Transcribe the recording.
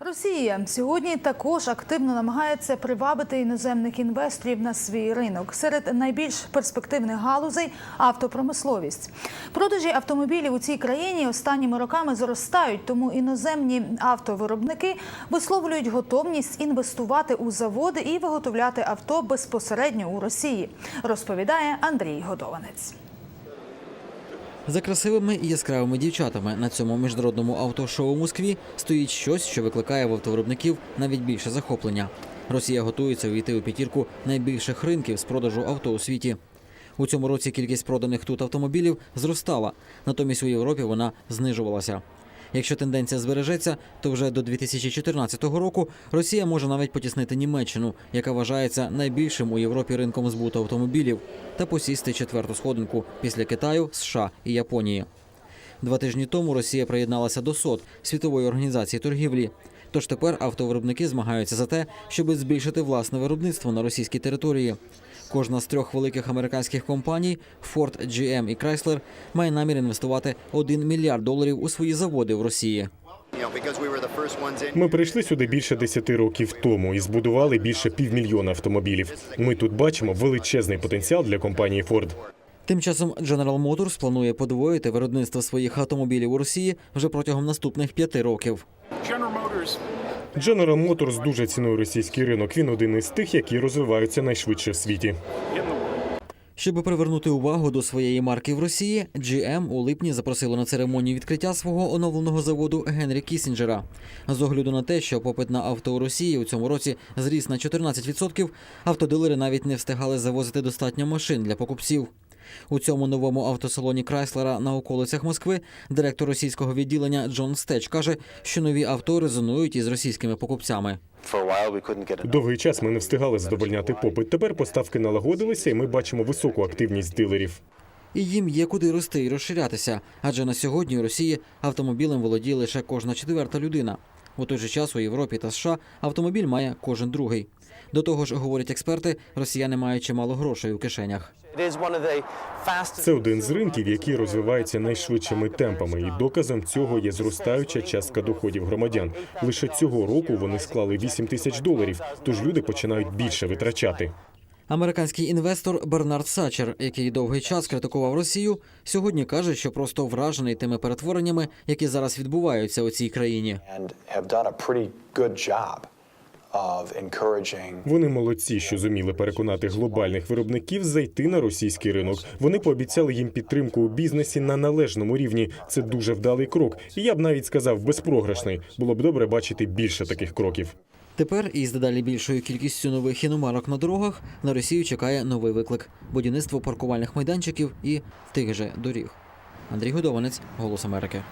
Росія сьогодні також активно намагається привабити іноземних інвесторів на свій ринок. Серед найбільш перспективних галузей автопромисловість. Продажі автомобілів у цій країні останніми роками зростають, тому іноземні автовиробники висловлюють готовність інвестувати у заводи і виготовляти авто безпосередньо у Росії. Розповідає Андрій Годованець. За красивими і яскравими дівчатами на цьому міжнародному автошоу у Москві стоїть щось, що викликає в автовиробників навіть більше захоплення. Росія готується увійти у п'ятірку найбільших ринків з продажу авто у світі. У цьому році кількість проданих тут автомобілів зростала, натомість у Європі вона знижувалася. Якщо тенденція збережеться, то вже до 2014 року Росія може навіть потіснити Німеччину, яка вважається найбільшим у Європі ринком збуту автомобілів, та посісти четверту сходинку після Китаю, США і Японії. Два тижні тому Росія приєдналася до СОТ світової організації торгівлі. Тож тепер автовиробники змагаються за те, щоб збільшити власне виробництво на російській території. Кожна з трьох великих американських компаній Ford, GM і Chrysler має намір інвестувати 1 мільярд доларів у свої заводи в Росії. Ми прийшли сюди більше 10 років тому і збудували більше півмільйона автомобілів. Ми тут бачимо величезний потенціал для компанії Ford. Тим часом General Motors планує подвоїти виробництво своїх автомобілів у Росії вже протягом наступних п'яти років. General Motors дуже цінує російський ринок. Він один із тих, які розвиваються найшвидше в світі. Щоб привернути увагу до своєї марки в Росії, GM у липні запросило на церемонію відкриття свого оновленого заводу Генрі Кісінджера. З огляду на те, що попит на авто у Росії у цьому році зріс на 14%, автодилери навіть не встигали завозити достатньо машин для покупців. У цьому новому автосалоні Крайслера на околицях Москви директор російського відділення Джон Стеч каже, що нові авто резонують із російськими покупцями. Довгий час ми не встигали задовольняти попит. Тепер поставки налагодилися, і ми бачимо високу активність дилерів. І їм є куди рости і розширятися, адже на сьогодні у Росії автомобілем володіє лише кожна четверта людина. У той же час у Європі та США автомобіль має кожен другий. До того ж, говорять експерти, росіяни мають чимало грошей у кишенях. Це один з ринків, який розвивається найшвидшими темпами, і доказом цього є зростаюча частка доходів громадян. Лише цього року вони склали 8 тисяч доларів, тож люди починають більше витрачати. Американський інвестор Бернард Сачер, який довгий час критикував Росію, сьогодні каже, що просто вражений тими перетвореннями, які зараз відбуваються у цій країні. Вони молодці, що зуміли переконати глобальних виробників зайти на російський ринок. Вони пообіцяли їм підтримку у бізнесі на належному рівні. Це дуже вдалий крок. І я б навіть сказав безпрограшний. Було б добре бачити більше таких кроків. Тепер із дедалі більшою кількістю нових іномарок на дорогах на Росію чекає новий виклик будівництво паркувальних майданчиків і тих же доріг. Андрій Годованець, Голос Америки.